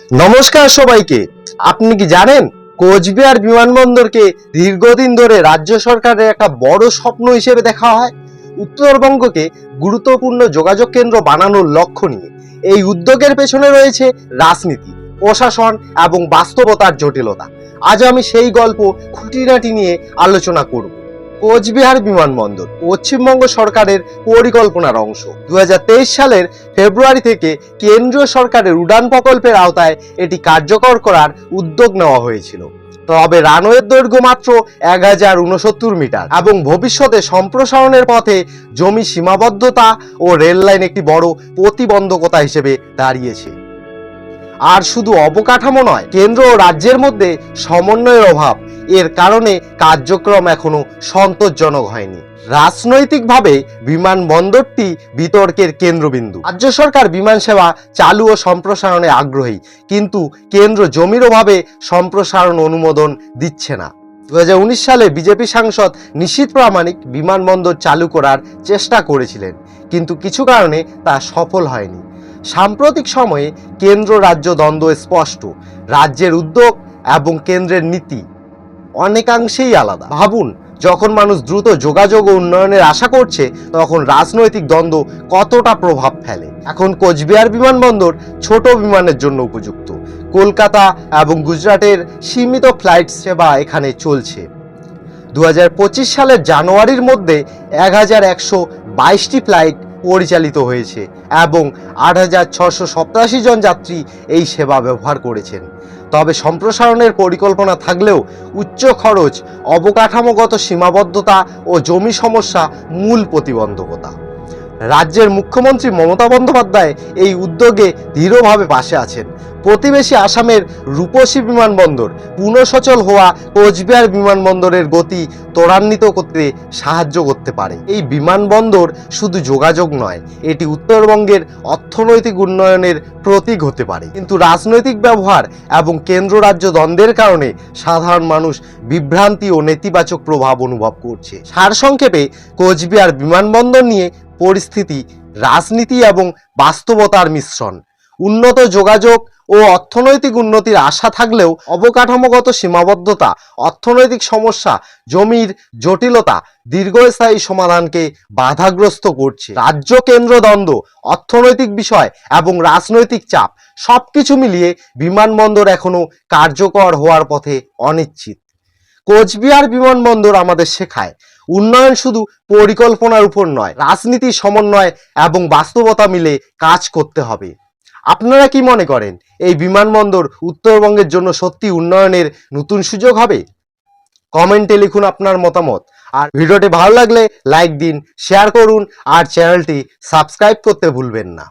নমস্কার সবাইকে। আপনি কি জানেন, কোচবিহার বিমানবন্দরকে দীর্ঘদিন ধরে রাজ্য সরকারের একটা বড় স্বপ্ন হিসেবে দেখা হয়? উত্তরবঙ্গকে গুরুত্বপূর্ণ যোগাযোগ কেন্দ্র বানানোর লক্ষ্য নিয়ে। এই উদ্যোগের পেছনে রয়েছে রাজনীতি, প্রশাসন এবং বাস্তবতার জটিলতা। আজ আমি সেই গল্প খুঁটিনাটি নিয়ে আলোচনা করব। কোচবিহার বিমানবন্দর, পশ্চিমবঙ্গ সরকারের পরিকল্পনার অংশ। দু হাজার তেইশ সালের ফেব্রুয়ারি থেকে কেন্দ্রীয় সরকারের উড়ান প্রকল্পের আওতায় এটি কার্যকর করার উদ্যোগ নেওয়া হয়েছিল। তবে রানওয়ের দৈর্ঘ্য মাত্র এক হাজার উনসত্তর মিটার এবং ভবিষ্যতে সম্প্রসারণের পথে জমি সীমাবদ্ধতা ও রেল লাইন একটি বড় প্রতিবন্ধকতা হিসেবে দাঁড়িয়েছে। আর শুধু অবকাঠামো নয়, কেন্দ্র ও রাজ্যের মধ্যে সমন্বয়ের অভাব এর কারণে কার্যক্রম এখনও সন্তোষজনক হয়নি। রাজনৈতিকভাবে বিমানবন্দরটি বিতর্কের কেন্দ্রবিন্দু। রাজ্য সরকার বিমান সেবা চালু ও সম্প্রসারণে আগ্রহী, কিন্তু কেন্দ্র জমির অভাবে সম্প্রসারণ অনুমোদন দিচ্ছে না। দু সালে বিজেপি সাংসদ নিশীত প্রামাণিক বিমানবন্দর চালু করার চেষ্টা করেছিলেন, কিন্তু কিছু কারণে তা সফল হয়নি। সাম্প্রতিক সময়ে কেন্দ্র রাজ্য দ্বন্দ্ব স্পষ্ট, রাজ্যের উদ্যোগ এবং কেন্দ্রের নীতি অনেকাংশেই আলাদা। ভাবুন, যখন মানুষ দ্রুত যোগাযোগ ও উন্নয়নের আশা করছে, তখন রাজনৈতিক দ্বন্দ্ব কতটা প্রভাব ফেলে? এখন কোচবিহার বিমানবন্দর ছোট বিমানের জন্য উপযুক্ত। কলকাতা এবং গুজরাটের সীমিত ফ্লাইট সেবা এখানে চলছে। দু হাজার পঁচিশ সালের জানুয়ারির মধ্যে এক হাজার একশো বাইশটি ফ্লাইট পরিচালিত হয়েছে এবং আট হাজার ছশো জন যাত্রী এই সেবা ব্যবহার করেছেন। তবে সম্প্রসারণের পরিকল্পনা থাকলেও উচ্চ খরচ, অবকাঠামোগত সীমাবদ্ধতা ও জমি সমস্যা মূল প্রতিবন্ধকতা। রাজ্যের মুখ্যমন্ত্রী মমতা বন্দ্যোপাধ্যায় এই উদ্যোগে দৃঢ়ভাবে পাশে আছেন। প্রতিবেশী আসামের রূপসী বিমানবন্দর পুনঃসচল হওয়া কোচবিহার বিমানবন্দরের গতি ত্বরান্বিত করতে সাহায্য করতে পারে। এই বিমানবন্দর শুধু যোগাযোগ নয়, এটি উত্তরবঙ্গের অর্থনৈতিক উন্নয়নের প্রতীক হতে পারে। কিন্তু রাজনৈতিক ব্যবহার এবং কেন্দ্র রাজ্য দ্বন্দ্বের কারণে সাধারণ মানুষ বিভ্রান্তি ও নেতিবাচক প্রভাব অনুভব করছে। সারসংক্ষেপে, কোচবিহার বিমানবন্দর নিয়ে পরিস্থিতি, রাজনীতি এবং বাস্তবতার মিশ্রণ উন্নত যোগাযোগ ও অর্থনৈতিক উন্নতির আশা থাকলেও অবকাঠামোগত সীমাবদ্ধতা, অর্থনৈতিক সমস্যা, জমির জটিলতা, দীর্ঘস্থায়ী সমাধানকে বাধাগ্রস্ত করছে। রাজ্য কেন্দ্র দ্বন্দ্ব, অর্থনৈতিক বিষয় এবং রাজনৈতিক চাপ সবকিছু মিলিয়ে বিমানবন্দর এখনও কার্যকর হওয়ার পথে অনিশ্চিত। কোচবিহার বিমানবন্দর আমাদের শেখায়, উন্নয়ন শুধু পরিকল্পনার উপর নয়, রাজনীতি সমন্বয় এবং বাস্তবতা মিলে কাজ করতে হবে। আপনারা কি মনে করেন এই বিমানবন্দর উত্তরবঙ্গের জন্য সত্যি উন্নয়নের নতুন সুযোগ হবে? কমেন্টে লিখুন আপনার মতামত। আর ভিডিওটি ভালো লাগলে লাইক দিন, শেয়ার করুন, আর চ্যানেলটি সাবস্ক্রাইব করতে ভুলবেন না।